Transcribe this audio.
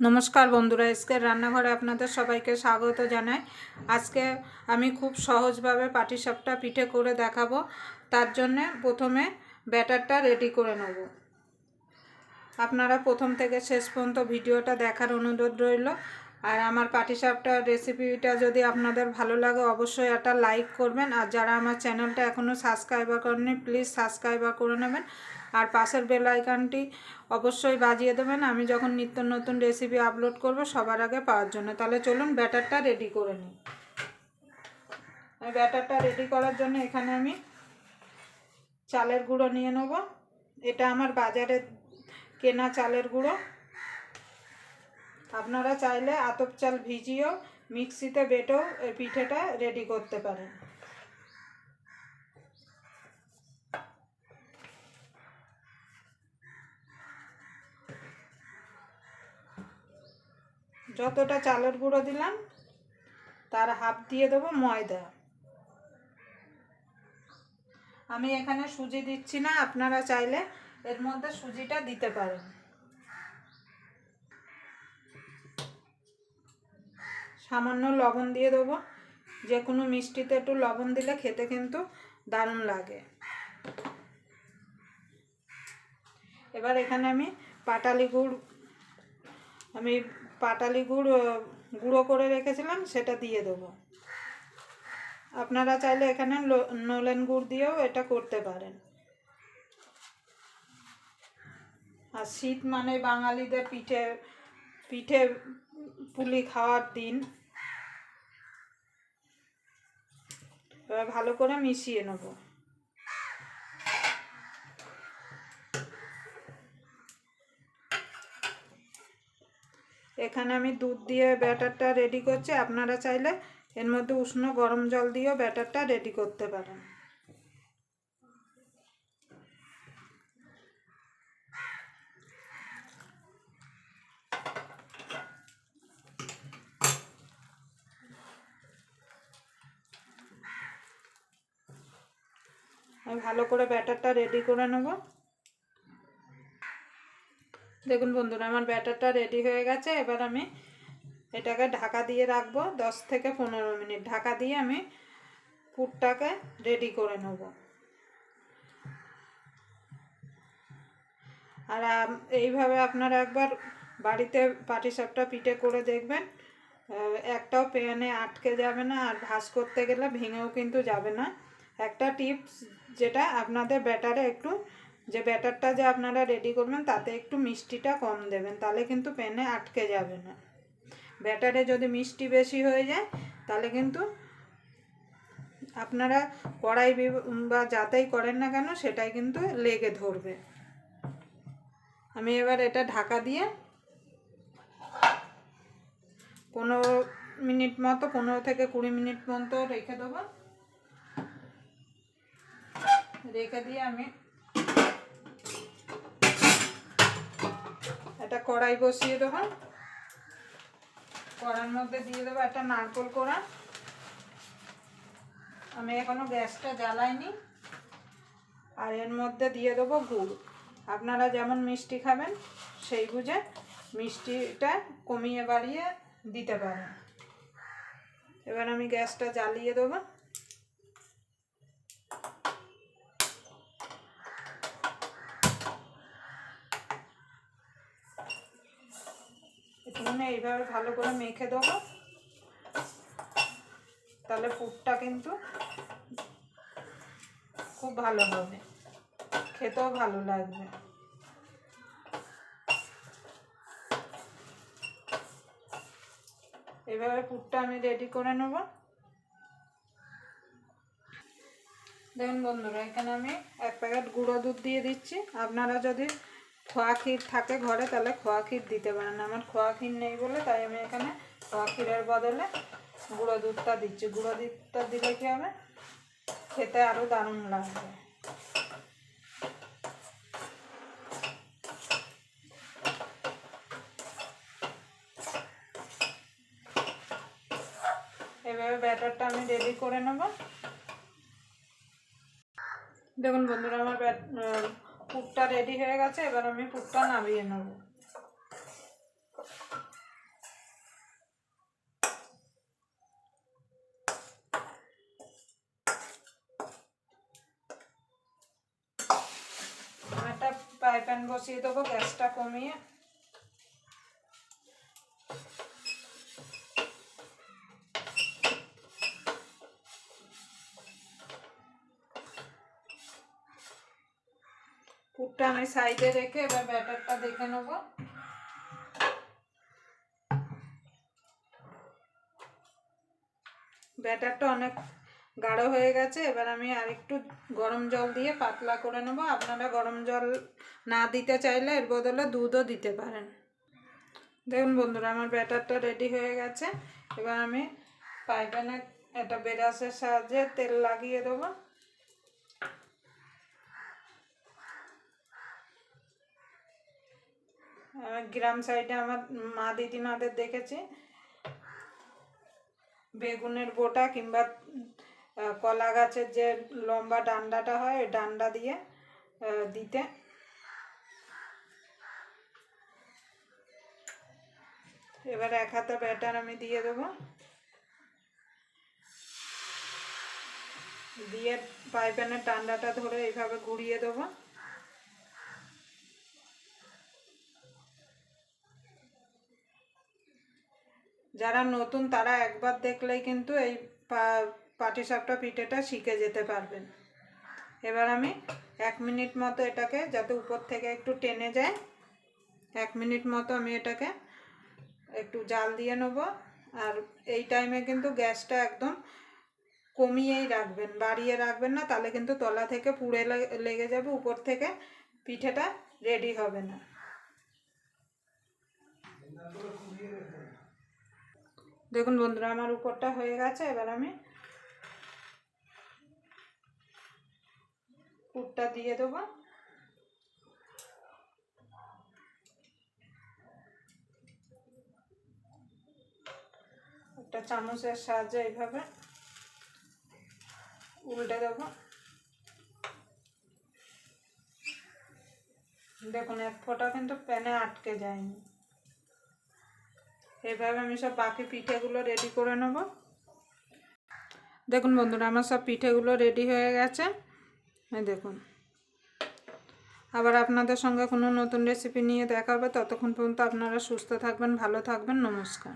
নমস্কার বন্ধুরা, আজকের রান্নাঘরে আপনাদের সবাইকে স্বাগত জানাই। আজকে আমি খুব সহজভাবে পাটিসাপটা পিঠে করে দেখাবো। তার জন্যে প্রথমে ব্যাটারটা রেডি করে নেব। আপনারা প্রথম থেকে শেষ পর্যন্ত ভিডিওটা দেখার অনুরোধ রইল। আর আমার পাটিসাপটা রেসিপিটা যদি আপনাদের ভালো লাগে, অবশ্যই একটা লাইক করবেন। আর যারা আমার চ্যানেলটা এখনও সাবস্ক্রাইবার করেনি প্লিজ সাবস্ক্রাইবার করে নেবেন। আর পাশের বেল আইকনটি অবশ্যই বাজিয়ে দেবেন। আমি যখন নিত্য নতুন রেসিপি আপলোড করব, সবার আগে পাওয়ার জন্য। তাহলে চলুন ব্যাটারটা রেডি করে নিই। ব্যাটারটা রেডি করার জন্য এখানে আমি চালের গুঁড়ো নিয়ে নেব। এটা আমার বাজারে কেনা চালের গুঁড়ো। আপনারা চাইলে আতপ চাল ভিজিয়েও মিক্সিতে বেটেও এই পিঠেটা রেডি করতে পারেন। যতটা চালের গুঁড়ো দিলাম, তার হাফ দিয়ে দেবো ময়দা। আমি এখানে সুজি দিচ্ছি না, আপনারা চাইলে এর মধ্যে সুজিটা দিতে পারেন। সামান্য লবণ দিয়ে দেবো। যে কোনো মিষ্টিতে একটু লবণ দিলে খেতে কিন্তু দারুণ লাগে। এবার এখানে আমি পাটালি গুড়, আমি পাটালি গুড়, গুঁড়ো করে রেখেছিলাম, সেটা দিয়ে দেবো। আপনারা চাইলে এখানে নলেন গুড় দিয়েও এটা করতে পারেন। আর শীত মানে বাঙালিদের পিঠে পিঠে পুলি খাওয়ার দিন। এবার ভালো করে মিশিয়ে নেব। এখানে আমি দুধ দিয়ে ব্যাটারটা রেডি করছি। আপনারা চাইলে এর মধ্যে উষ্ণ গরম জল দিয়েও ব্যাটারটা রেডি করতে পারেন। আমি ভালো করে ব্যাটারটা রেডি করে নেব। দেখুন বন্ধুরা, আমার ব্যাটারটা রেডি হয়ে গেছে। এবার আমি এটাকে ঢাকা দিয়ে রাখব দশ থেকে পনেরো মিনিট। ঢাকা দিয়ে আমি পুরটাকে রেডি করে নেব। আর এইভাবে আপনারা একবার বাড়িতে পাটিসাপটা পিঠে করে দেখবেন। একটাও প্যানে আটকে যাবে না আর ভাজ করতে গেলে ভেঙেও কিন্তু যাবে না। একটা টিপস যেটা আপনাদের ব্যাটারে একটু যে ব্যাটারটা যে আপনারা রেডি করবেন, তাতে একটু মিষ্টিটা কম দেবেন, তাহলে কিন্তু প্যানে আটকে যাবে না। ব্যাটারে যদি মিষ্টি বেশি হয়ে যায়, তাহলে কিন্তু আপনারা কড়াই বা যাতেই করেন না কেন, সেটাই কিন্তু লেগে ধরবে। আমি এবার এটা ঢাকা দিয়ে পনেরো মিনিট মতো, পনেরো থেকে কুড়ি মিনিট মতো রেখে দেবো। রেখে দিয়ে আমি একটা কড়াই বসিয়ে দেবো। কড়ার মধ্যে দিয়ে দেবো একটা নারকোল কোড়া। আমি এখনও গ্যাসটা জ্বালাইনি। আর এর মধ্যে দিয়ে দেবো গুড়। আপনারা যেমন মিষ্টি খাবেন, সেই বুঝে মিষ্টিটা কমিয়ে বাড়িয়ে দিতে পারেন। এবার আমি গ্যাসটা জ্বালিয়ে দেবো। একটুখানি এইভাবে ভালো করে মেখে দেবো। তাহলে পুরটা কিন্তু খুব ভালো হবে। খেতেও ভালো লাগবে। এভাবে পুরটা আমি রেডি করে নেব। দেখুন বন্ধুরা, এখানে আমি এক প্যাকেট গুঁড়ো দুধ দিয়ে দিচ্ছি। আপনারা যদি খোয়া ক্ষীর থাকে ঘরে, তাহলে খোয়া ক্ষীর দিতে পারেন। আমার খোয়া ক্ষীর নেই বলে তাই আমি এখানে খোয়া ক্ষীরের বদলে গুঁড়ো দুধটা দিচ্ছি। গুঁড়ো দুধটা দিলে কী হবে? খেতে আরও দারুণ লাগবে। এভাবে ব্যাটারটা আমি রেডি করে নেব। দেখুন বন্ধুরা, আমার ফুটটা রেডি হয়ে গেছে, এবার আমি ফুটটা নামিয়ে নেব। একটা প্যান বসিয়ে দেবো, গ্যাসটা কমিয়ে। পুরটা আমি সাইডে রেখে এবার ব্যাটারটা দেখে নেব। ব্যাটারটা অনেক গাঢ় হয়ে গেছে, এবার আমি আরেকটু গরম জল দিয়ে পাতলা করে নেব। আপনারা গরম জল না দিতে চাইলে এর বদলে দুধও দিতে পারেন। দেখুন বন্ধুরা, আমার ব্যাটারটা রেডি হয়ে গেছে। এবার আমি পাইপ্যানে একটা বেরাসের সাহায্যে তেল লাগিয়ে দেবো। গ্রাম সাইডে আমার মা দিদিমাদের দেখেছি। বেগুনের বোটা কিংবা কলা গাছের যে লম্বা ডান্ডাটা হয়, ওই ডান্ডা দিয়ে দিতে। এবার এক হাতে ব্যাটার আমি দিয়ে দেবো। দিয়ে পাইপ্যানের ডান্ডাটা ধরে এইভাবে ঘুরিয়ে দেবো। যারা নতুন, তারা একবার দেখলেই কিন্তু এই পাটিসাপটা পিঠেটা শিখে যেতে পারবেন। এবার আমি এক মিনিট মতো এটাকে, যাতে উপর থেকে একটু টেনে যায়, এক মিনিট মতো আমি এটাকে একটু জাল দিয়ে নেব। আর এই টাইমে কিন্তু গ্যাসটা একদম কমিয়েই রাখবেন, বাড়িয়ে রাখবেন না, তাহলে কিন্তু তলা থেকে পুড়ে লেগে যাবে, উপর থেকে পিঠেটা রেডি হবে না। দেখুন বন্ধুরা, আমার উপরটা হয়ে গেছে, এবার আমি পুরটা দিয়ে দেবো। একটা চামচের সাহায্যে এইভাবে উল্টে দেবো। দেখুন, এক ফোঁটা কিন্তু প্যানে আটকে যায়নি। এইভাবে আমি সব বাকি পিঠেগুলো রেডি করে নেব। দেখুন বন্ধুরা, আমার সব পিঠেগুলো রেডি হয়ে গেছে। দেখুন। আবার আপনাদের সঙ্গে কোনো নতুন রেসিপি নিয়ে দেখাবে। ততক্ষণ পর্যন্ত আপনারা সুস্থ থাকবেন, ভালো থাকবেন। নমস্কার।